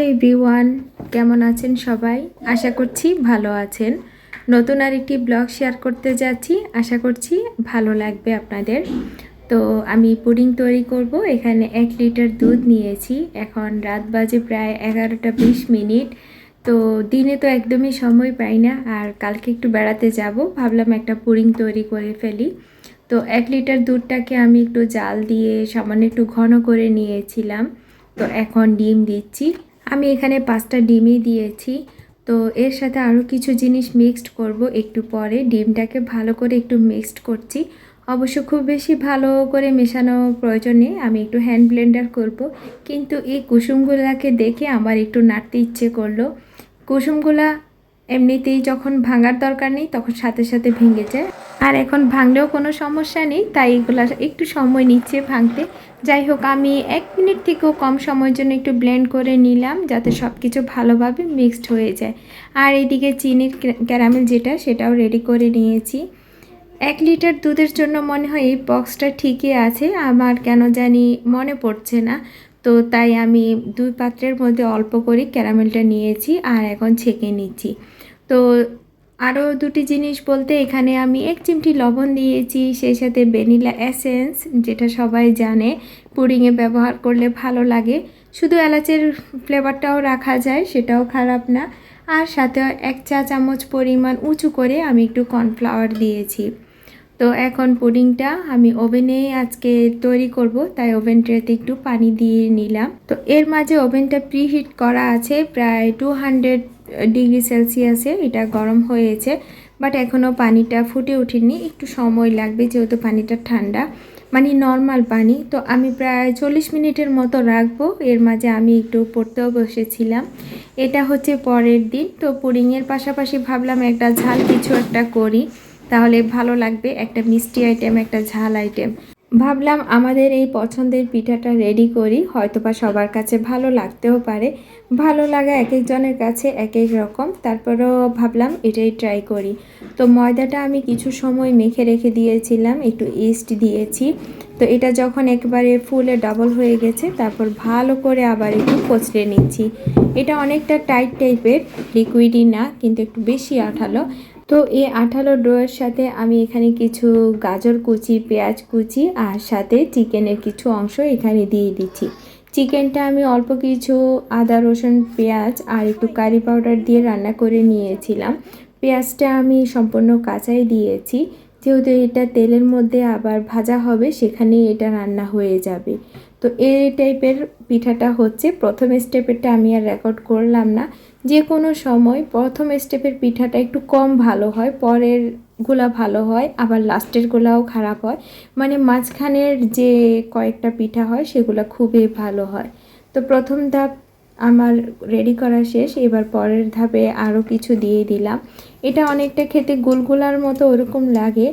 Hello everyone, কেমন আছেন সবাই? আশা করছি ভালো আছেন। নতুন আর একটি ব্লগ শেয়ার করতে যাচ্ছি। আশা করছি ভালো লাগবে আপনাদের। তো আমি পুডিং তৈরি করব। এখানে এক লিটার দুধ নিয়েছি। এখন রাত বাজে প্রায় এগারোটা বিশ মিনিট। তো দিনে তো একদমই সময় পাই না, আর কালকে একটু বেড়াতে যাব। ভাবলাম একটা পুডিং তৈরি করে ফেলি। তো এক লিটার দুধটাকে আমি একটু জাল দিয়ে সামান্য একটু ঘন করে নিয়েছিলাম। তো এখন ডিম দিচ্ছি। আমি এখানে পাঁচটা ডিমই দিয়েছি। তো এর সাথে আরও কিছু জিনিস মিক্সড করব একটু পরে। ডিমটাকে ভালো করে একটু মিক্সড করছি। অবশ্য খুব বেশি ভালো করে মেশানো প্রয়োজন নেই। আমি একটু হ্যান্ড ব্লেন্ডার করব। কিন্তু এই কুসুমগুলাকে দেখে আমার একটু নাড়তে ইচ্ছে করল। কুসুমগুলা এমনিতেই যখন ভাঙার দরকার নেই, তখন সাথে সাথে ভেঙে যায়। আর এখন ভাঙলেও কোনো সমস্যা নেই, তাই এগুলো একটু সময় নিচ্ছে ভাঙতে। যাই হোক, আমি এক মিনিট থেকেও কম সময়ের জন্য একটু ব্লেন্ড করে নিলাম, যাতে সব কিছু ভালোভাবে মিক্সড হয়ে যায়। আর এদিকে চিনির ক্যারামেল যেটা, সেটাও রেডি করে নিয়েছি। এক লিটার দুধের জন্য মনে হয় এই বক্সটা ঠিকই আছে, আমার কেন জানি মনে পড়ছে না। তো তাই আমি দুই পাত্রের মধ্যে অল্প করে ক্যারামেলটা নিয়েছি আর এখন ছেঁকে নিচ্ছি। তো আরও দুটি জিনিস বলতে, এখানে আমি এক চিমটি লবণ দিয়েছি, সেই সাথে ভ্যানিলা এসেন্স, যেটা সবাই জানে পুডিংয়ে ব্যবহার করলে ভালো লাগে। শুধু এলাচের ফ্লেভারটাও রাখা যায়, সেটাও খারাপ না। আর সাথে এক চা চামচ পরিমাণ উঁচু করে আমি একটু কর্নফ্লাওয়ার দিয়েছি। তো এখন পুডিংটা আমি ওভেনে আজকে তৈরি করব, তাই ওভেন ট্রেতে একটু পানি দিয়ে নিলাম। তো এর মাঝে ওভেনটা প্রিহিট করা আছে, প্রায় টু হান্ড্রেড ডিগ্রি সেলসিয়াসে এটা গরম হয়েছে বাট এখনও পানিটা ফুটে ওঠেনি। একটু সময় লাগবে যেহেতু পানিটা ঠান্ডা মানে নর্মাল পানি। তো আমি প্রায় চল্লিশ মিনিটের মতো রাখব। এর মাঝে আমি একটু পড়তেও বসেছিলাম। এটা হচ্ছে পরের দিন। তো পুডিংয়ের পাশাপাশি ভাবলাম একটা ঝাল কিছু একটা করি। তাহলে ভালো লাগবে একটা মিষ্টি আইটেম একটা ঝাল আইটেম ভাবলাম আমাদের এই পছন্দের পিঠাটা রেডি করি, হয়তোবা সবার কাছে ভালো লাগতেও পারে। ভালো লাগা এক একজনের কাছে এক এক রকম, তারপরেও ভাবলাম এটাই ট্রাই করি। তো ময়দাটা আমি কিছু সময় মেখে রেখে দিয়েছিলাম, একটু ইস্ট দিয়েছি। তো এটা যখন একবারে ফুলে ডাবল হয়ে গেছে, তারপর ভালো করে আবার একটু কচলে নিচ্ছি। এটা অনেকটা টাইট টাইপের লিকুইডই না, কিন্তু একটু বেশি আঠালো। তো এই আঠালো ডোয়ের সাথে আমি এখানে কিছু গাজর কুচি, পেঁয়াজ কুচি আর সাথে চিকেনের কিছু অংশ এখানে দিয়ে দিচ্ছি। চিকেনটা আমি অল্প কিছু আদা, রসুন, পেঁয়াজ আর একটু কারি পাউডার দিয়ে রান্না করে নিয়েছিলাম। পেঁয়াজটা আমি সম্পূর্ণ কাঁচাই দিয়েছি। যেহেতু এটা তেলের মধ্যে আবার ভাজা হবে, সেখানেই এটা রান্না হয়ে যাবে। তো এই টাইপের পিঠাটা হচ্ছে। প্রথম স্টেপেরটা আমি আর রেকর্ড করলাম না। যে কোনো সময় প্রথম স্টেপের পিঠাটা একটু কম ভালো হয়, পরেরগুলা ভালো হয়, আবার লাস্টের গুলাও খারাপ হয়। মানে মাঝখানের যে কয়েকটা পিঠা হয়, সেগুলো খুবই ভালো হয়। তো প্রথম ধাপ আমার রেডি করা শেষ, এবার পরের ধাপে আরও কিছু দিয়ে দিলাম। এটা অনেকটা খেতে গুলগুলার মতো ওরকম লাগে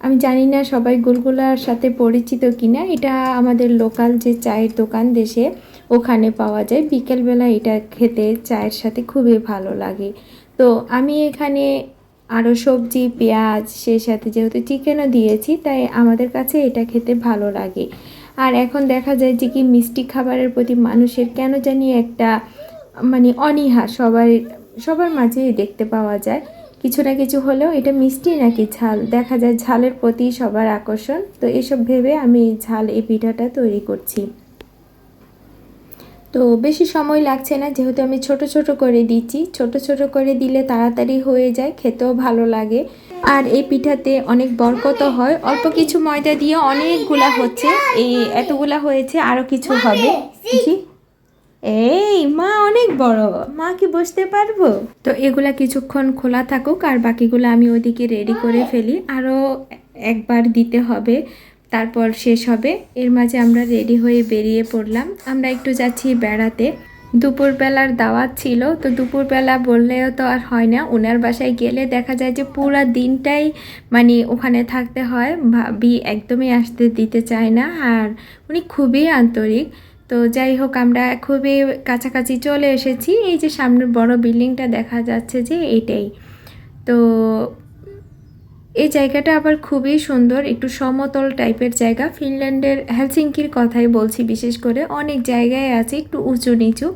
আমি জানি না সবাই গুলগুলার সাথে পরিচিত কিনা। এটা আমাদের লোকাল যে চায়ের দোকান দেশে, ওখানে পাওয়া যায়। বিকেলবেলা এটা খেতে চায়ের সাথে খুবই ভালো লাগে। তো আমি এখানে আরও সবজি, পেঁয়াজ, সেই সাথে যেহেতু চিকেনও দিয়েছি, তাই আমাদের কাছে এটা খেতে ভালো লাগে। আর এখন দেখা যায় যে কি মিষ্টি খাবারের প্রতি মানুষের কেন জানি একটা মানে অনীহা সবার সবার মাঝেই দেখতে পাওয়া যায়। কিছু না কিছু হলেও এটা মিষ্টি নাকি ঝাল? দেখা যায় ঝালের প্রতি সবার আকর্ষণ। তো এসব ভেবে আমি ঝাল এই পিঠাটা তৈরি করছি। তো বেশি সময় লাগছে না, যেহেতু আমি ছোট ছোট করে দিচ্ছি। ছোট ছোট করে দিলে তাড়াতাড়ি হয়ে যায়, খেতেও ভালো লাগে। আর এই পিঠাতে অনেক বরকত হয়। অল্প কিছু ময়দা দিয়ে অনেকগুলা হচ্ছে। এই এতগুলা হয়েছে আরও কিছু হবে। জি। এই মা অনেক বড়। মা কি বসতে পারব? তো এগুলা কিছুক্ষণ খোলা থাকুক আর বাকিগুলো আমি ওদিকে রেডি করে ফেলি। আরও একবার দিতে হবে তারপর শেষ হবে। এর মাঝে আমরা রেডি হয়ে বেরিয়ে পড়লাম। আমরা একটু যাচ্ছি বেড়াতে। দুপুরবেলার দাওয়াত ছিল তো দুপুরবেলা বললেও তো আর হয় না। ওনার বাসায় গেলে দেখা যায় যে পুরো দিনটাই মানে ওখানে থাকতে হয়। ভাবি একদমই আসতে দিতে চায় না। আর উনি খুবই আন্তরিক। তো যাই হোক, আমরা খুবই কাছাকাছি চলে এসেছি। এই যে সামনের বড় বিল্ডিংটা দেখা যাচ্ছে যে এটাই। তো এই জায়গাটা আবার খুবই সুন্দর, একটু সমতল টাইপের জায়গা। ফিনল্যান্ডের হেলসিঙ্কির কথাই বলছি, বিশেষ করে অনেক জায়গায় আছে একটু উঁচু নিচু,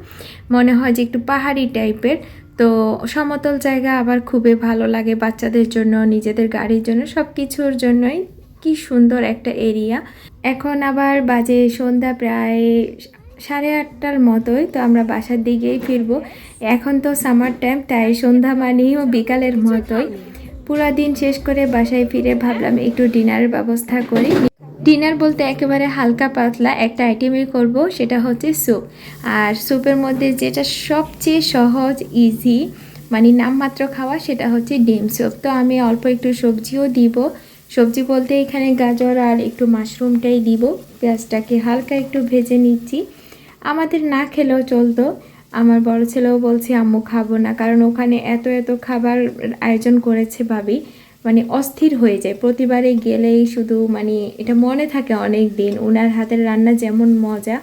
মনে হয় যে একটু পাহাড়ি টাইপের। তো সমতল জায়গা আবার খুবই ভালো লাগে বাচ্চাদের জন্য, নিজেদের গাড়ির জন্য সব কিছুর জন্যই। কি সুন্দর একটা এরিয়া। এখন আবার বাজে সন্ধ্যা প্রায় সাড়ে আটটার মতোই, তো আমরা বাসার দিকেই ফিরবো। এখন তো সামার টাইম তাই সন্ধ্যা মানেও বিকালের মতোই। পুরা দিন শেষ করে বাসায় ফিরে ভাবলাম একটু ডিনারের ব্যবস্থা করি। ডিনার বলতে একেবারে হালকা পাতলা একটা আইটেমই করব, সেটা হচ্ছে স্যুপ আর স্যুপের মধ্যে যেটা সবচেয়ে সহজ ইজি মানে নামমাত্র খাওয়া, সেটা হচ্ছে ডিম স্যুপ তো আমি অল্প একটু সবজিও দিব। সবজি বলতে এখানে গাজর আর একটু মাশরুমটাই দিব। পেঁয়াজটাকে হালকা একটু ভেজে নিচ্ছি। আমাদের না খেলেও চলতো। আমার বড় ছেলেও বলছে, আম্মু, খাব না। কারণ ওখানে এত এত খাবার আয়োজন করেছে ভাবি। মানে অস্থির হয়ে যায়। প্রতিবারে গেলেই শুধু মানে এটা মনে থাকে অনেক দিন ওনার হাতের রান্না যেমন মজা।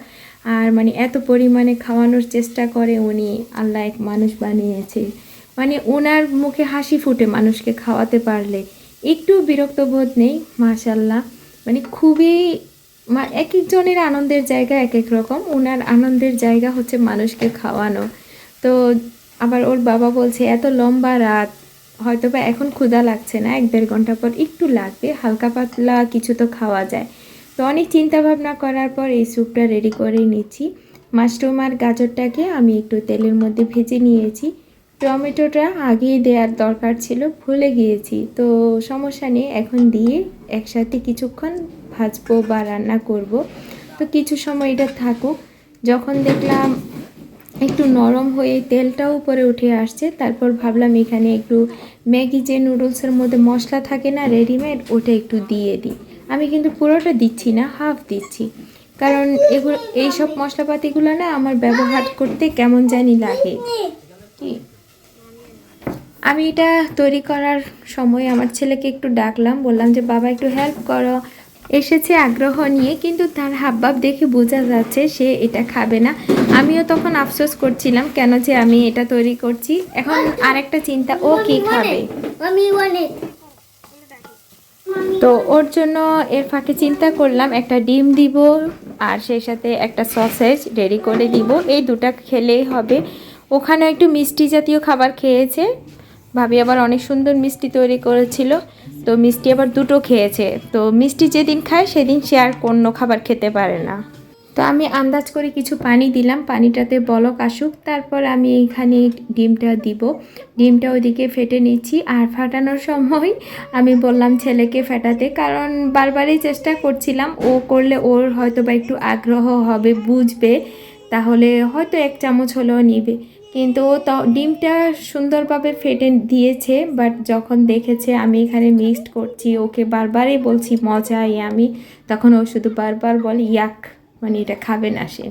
আর মানে এত পরিমাণে খাওয়ানোর চেষ্টা করে উনি। আল্লাহ এক মানুষ বানিয়েছে। মানে ওনার মুখে হাসি ফুটে মানুষকে খাওয়াতে পারলে। একটু বিরক্ত বোধ নেই মাশাল্লাহ মানে খুবই এক একজনের আনন্দের জায়গা এক এক রকম। ওনার আনন্দের জায়গা হচ্ছে মানুষকে খাওয়ানো। তো আবার ওর বাবা বলছে, এত লম্বা রাত হয়তো বা এখন ক্ষুধা লাগছে না, এক দেড় ঘণ্টা পর একটু লাগবে, হালকা পাতলা কিছু তো খাওয়া যায়। তো অনেক চিন্তা ভাবনা করার পর এই স্যুপটা রেডি করে নিচ্ছি। মাশরুম আর গাজরটাকে আমি একটু তেলের মধ্যে ভেজে নিয়েছি। টমেটোটা আগেই দেওয়ার দরকার ছিল, ভুলে গিয়েছি। তো সমস্যা নেই, এখন দিয়ে একসাথে কিছুক্ষণ ভাজবো বা রান্না করব। তো কিছু সময় এটা থাকুক। যখন দেখলাম একটু নরম হয়ে তেলটাও উপরে উঠে আসছে, তারপর ভাবলাম এখানে একটু ম্যাগি যে নুডলসের মধ্যে মশলা থাকে না, রেডিমেড, ওটা একটু দিয়ে দিই। আমি কিন্তু পুরোটা দিচ্ছি না, হাফ দিচ্ছি। কারণ এগুলো, এইসব মশলাপাতিগুলো না আমার ব্যবহার করতে কেমন জানি লাগে। কি? আমি এটা তৈরি করার সময় আমার ছেলেকে একটু ডাকলাম বললাম যে বাবা একটু হেল্প করো। এসেছে আগ্রহ নিয়ে কিন্তু তার হাবভাব দেখে বোঝা যাচ্ছে সে এটা খাবে না। আমিও তখন আফসোস করছিলাম কেন যে আমি এটা তৈরি করছি। এখন আরেকটা চিন্তা ও কি খাবে? তো ওর জন্য এর ফাঁকে চিন্তা করলাম একটা ডিম দিব আর সেই সাথে একটা সসেজ রেডি করে দিব। এই দুটা খেলেই হবে। ওখানে একটু মিষ্টি জাতীয় খাবার খেয়েছে। ভাবি আবার অনেক সুন্দর মিষ্টি তৈরি করেছিল। তো মিষ্টি আবার দুটো খেয়েছে। তো মিষ্টি যেদিন খায়, সেদিন সে আর কোনো খাবার খেতে পারে না। তো আমি আন্দাজ করে কিছু পানি দিলাম। পানিটাতে বলক আসুক, তারপর আমি এখানে ডিমটা দিব। ডিমটা ওদিকে ফেটে নিচ্ছি। আর ফাটানোর সময় আমি বললাম ছেলেকে ফেটাতে, কারণ বারবারই চেষ্টা করছিলাম। ও করলে ওর হয়তো বা একটু আগ্রহ হবে, বুঝবে। তাহলে হয়তো এক চামচ হলেও নিবে। কিন্তু ডিমটা সুন্দরভাবে ফেটে দিয়েছে বাট যখন দেখেছে আমি এখানে মিক্সড করছি, ওকে বারবারই বলছি, মজা আমি। তখন ও শুধু বারবার বলে, ইয়াক মানে এটা খাবে না সে।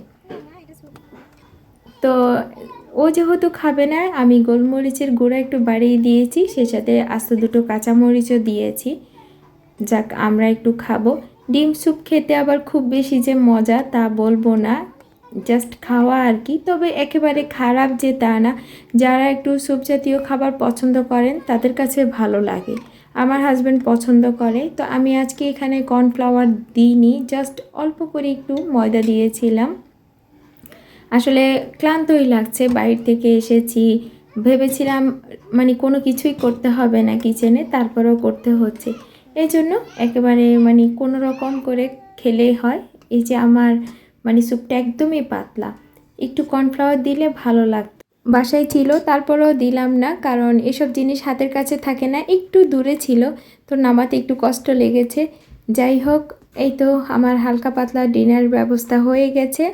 তো ও যেহেতু খাবে না, আমি গোলমরিচের গুঁড়া একটু বাড়িয়ে দিয়েছি সে সাথে আস্ত দুটো কাঁচামরিচও দিয়েছি। যাক, আমরা একটু খাব। ডিম স্যুপ খেতে আবার খুব বেশি যে মজা তা বলব না। জাস্ট খাওয়া আর কি তবে একেবারে খারাপ যে তা না, যারা একটু স্যুপ জাতীয় খাবার পছন্দ করেন, তাদের কাছে ভালো লাগে। আমার হাজব্যান্ড পছন্দ করে। তো আমি আজকে এখানে কর্নফ্লাওয়ার দিইনি জাস্ট অল্প করে একটু ময়দা দিয়েছিলাম। আসলে ক্লান্তই লাগছে, বাইরে থেকে এসেছি। ভেবেছিলাম মানে কোনো কিছুই করতে হবে না কিচেনে তারপরেও করতে হচ্ছে। এই জন্য একেবারে মানে কোনো রকম করে খেলেই হয়। এই যে আমার মানে স্যুপটা একদমই পাতলা। একটু কর্নফ্লাওয়ার দিলে ভালো লাগতো। বাসায় ছিল, তারপরেও দিলাম না, কারণ এসব জিনিস হাতের কাছে থাকে না, একটু দূরে ছিল, তো নামাতে একটু কষ্ট লেগেছে। যাই হোক, এই তো আমার হালকা পাতলা ডিনার ব্যবস্থা হয়ে গেছে।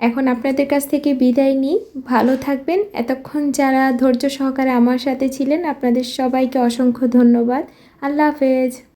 এখন আপনাদের কাছ থেকে বিদায় নিই। ভালো থাকবেন। এতক্ষণ যারা ধৈর্য সহকারে আমার সাথে ছিলেন, আপনাদের সবাইকে অসংখ্য ধন্যবাদ। আল্লাহ হাফেজ।